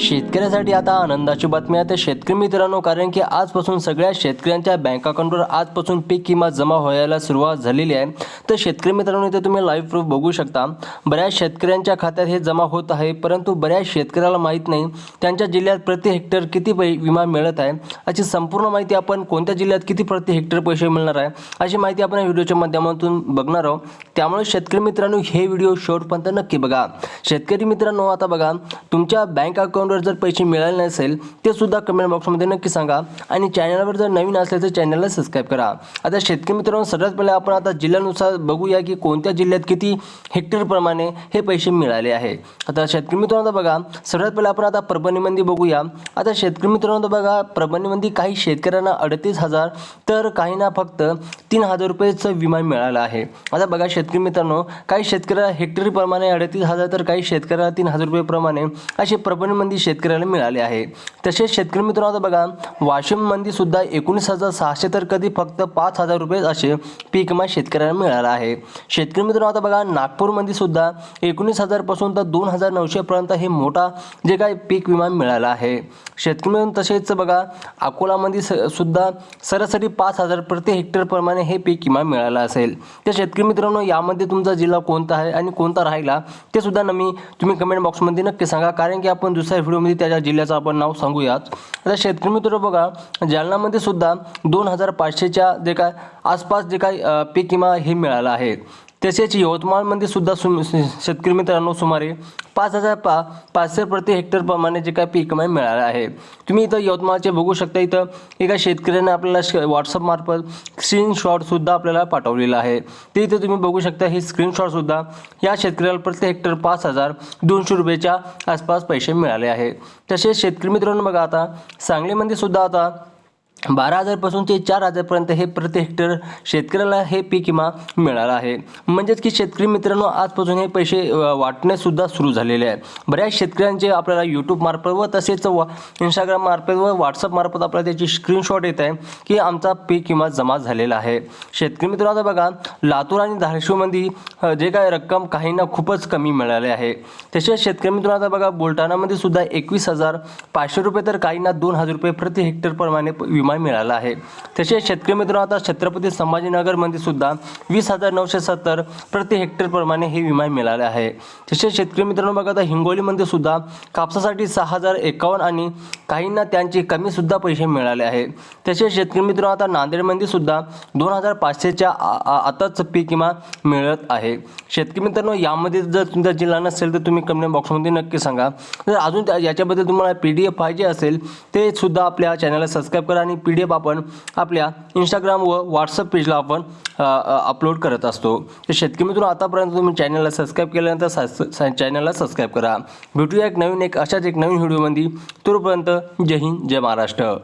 शेतकऱ्यासाठी आता आनंदाची बातमी आहे. तर शेतकरी मित्रांनो कारण की आजपासून सगळ्या शेतकऱ्यांच्या बँक अकाउंटवर आजपासून पीक किंवा जमा व्हायला सुरुवात झालेली आहे. तर शेतकरी मित्रांनो इथे तुम्ही लाईव्ह प्रूफ बघू शकता. बऱ्याच शेतकऱ्यांच्या खात्यात हे जमा होत आहे परंतु बऱ्याच शेतकऱ्याला माहीत नाही त्यांच्या जिल्ह्यात प्रति हेक्टर किती पै विमा मिळत आहे? अशी संपूर्ण माहिती आपण कोणत्या जिल्ह्यात किती प्रति हेक्टर पैसे मिळणार आहे? अशी माहिती आपण या व्हिडिओच्या माध्यमातून बघणार आहोत. त्यामुळे शेतकरी मित्रांनो हे व्हिडिओ शेवटपर्यंत नक्की बघा. शेतकरी मित्रांनो आता बघा तुमच्या बँक अकाउंटवर जर पैसे मिळाले नसेल ते सुद्धा कमेंट बॉक्समध्ये नक्की सांगा. आणि चॅनलवर जर नवीन असले तर चॅनलला सबस्क्राईब करा. आता शेतकरी मित्रांनो सर्वात पहिले आपण आता जिल्ह्यानुसार बघूया की कोणत्या जिल्ह्यात किती हेक्टरप्रमाणे हे पैसे मिळाले आहे. आता शेतकरी मित्रांनो आता बघा. सर्वात पहिले आपण आता परभणीमध्ये बघूया. आता शेतकरी मित्रांनो आता बघा. परभणीमध्ये काही शेतकऱ्यांना अडतीस हजार तर काहींना फक्त तीन हजार रुपयेचं विमा मिळाला आहे. आता बघा शेतकरी मित्रांनो काही शेतकऱ्याला हेक्टरीप्रमाणे अडतीस हजार तर काही शेतकऱ्याला तीन हजार रुपयेप्रमाणे असे परभणीमध्ये शेतकऱ्याला मिळाले आहे. तसेच शेतकरी मित्रांनो आता बघा वाशिममध्ये सुद्धा एकोणीस हजार सहाशे तर कधी फक्त पाच हजार रुपये असे पीक विमा शेतकऱ्याला मिळाला आहे. शेतकरी मित्रांनो आता बघा नागपूरमध्ये सुद्धा एकोणीस हजारपासून तर दोन हजार नऊशेपर्यंत हे मोठा जे काय पीक विमा मिळाला आहे. शेतकरी मित्रांनो तसेच बघा अकोलामध्ये स सुद्धा सरासरी पाच हजार प्रति हेक्टरप्रमाणे हे पीक विमा मिळाला असेल. तर शेतकरी मित्रांनो यामध्ये तुमचा जिल्हा कोणता आहे आणि कोणता राहिला ते सुद्धा नमी तुम्ही कमेंट बॉक्समध्ये नक्की सांगा. कारण की आपण दुसऱ्या व्हिडिओमध्ये त्याच्या जिल्ह्याचं आपण नाव सांगूयात. आता शेतकरी मित्र बघा जालनामध्ये सुद्धा दोन हजार पाचशेच्या जे काय आसपास जे काय पीक विमा हे मिळालं आहे. तसेच यवतमाळमध्ये सुद्धा सुम शेतकरी मित्रांनो सुमारे पाच हजार पा पाचशे प्रति हेक्टरप्रमाणे जे काय पीक विमा मिळालं आहे. तुम्ही इथं यवतमाळचे बघू शकता इथं एका शेतकऱ्याने आपल्याला श व्हॉट्सअपमार्फत स्क्रीनशॉटसुद्धा आपल्याला पाठवलेला आहे. ते इथं तुम्ही बघू शकता हे स्क्रीनशॉटसुद्धा या शेतकऱ्याला प्रति हेक्टर पाच हजार दोनशे रुपयेच्या आसपास पैसे मिळाले आहे. तसेच शेतकरी मित्रांनो बघा आता सांगलीमध्ये सुद्धा आता बारा हजारपासून ते चार हजारपर्यंत हे प्रति हेक्टर शेतकऱ्याला हे पीक विमा मिळाला आहे. म्हणजेच की शेतकरी मित्रांनो आजपासून हे पैसे वाटणेसुद्धा सुरू झालेले आहे. बऱ्याच शेतकऱ्यांचे आपल्याला यूट्यूब मार्फत व तसेच वा इंस्टाग्राम मार्फत व व्हॉट्सअप मार्फत आपल्याला त्याची स्क्रीनशॉट येत आहे की आमचा पीक विमा जमा झालेला आहे. शेतकरी मित्रांनो आता बघा लातूर आणि धाराशिवमध्ये जे काय रक्कम काहींना खूपच कमी मिळाले आहे. तसेच शेतकरी मित्रांनो आता बघा बुलढाणामध्ये सुद्धा एकवीस हजार पाचशे रुपये तर काहींना दोन हजार रुपये प्रति हेक्टरप्रमाणे विमा विमा मिळाला आहे. तसेच शेतकरी मित्रांनो आता छत्रपती संभाजीनगरमध्ये सुद्धा वीस हजार नऊशे सत्तर प्रति हेक्टरप्रमाणे हे विमा मिळाले आहे. तसेच शेतकरी मित्रांनो बघा आता हिंगोलीमध्ये सुद्धा कापसासाठी सहा हजार एकावन्न आणि काहींना त्यांचे कमी सुद्धा पैसे मिळाले आहे. तसेच शेतकरी मित्रांनो आता नांदेडमध्ये सुद्धा दोन हजार पाचशेच्या आताच पीक विमा मिळत आहे. शेतकरी मित्रांनो यामध्ये जर तुमचा जिल्हा नसेल तर तुम्ही कमेंट बॉक्समध्ये नक्की सांगा. जर अजून त्या- याच्याबद्दल तुम्हाला पी डी एफ पाहिजे असेल ते सुद्धा आपल्या चॅनलला सबस्क्राईब करा आणि पी डी एफ आपण आपल्या इंस्टाग्राम व व्हॉट्सअप पेजला आपण अपलोड करत असतो. तर शेतकरी मित्र आतापर्यंत तुम्ही चॅनलला सबस्क्राईब केल्यानंतर सा- चॅनलला सबस्क्राईब करा. भेटूया एक नवीन एक अशाच एक नवीन व्हिडिओमध्ये तोपर्यंत जय हिंद जय महाराष्ट्र.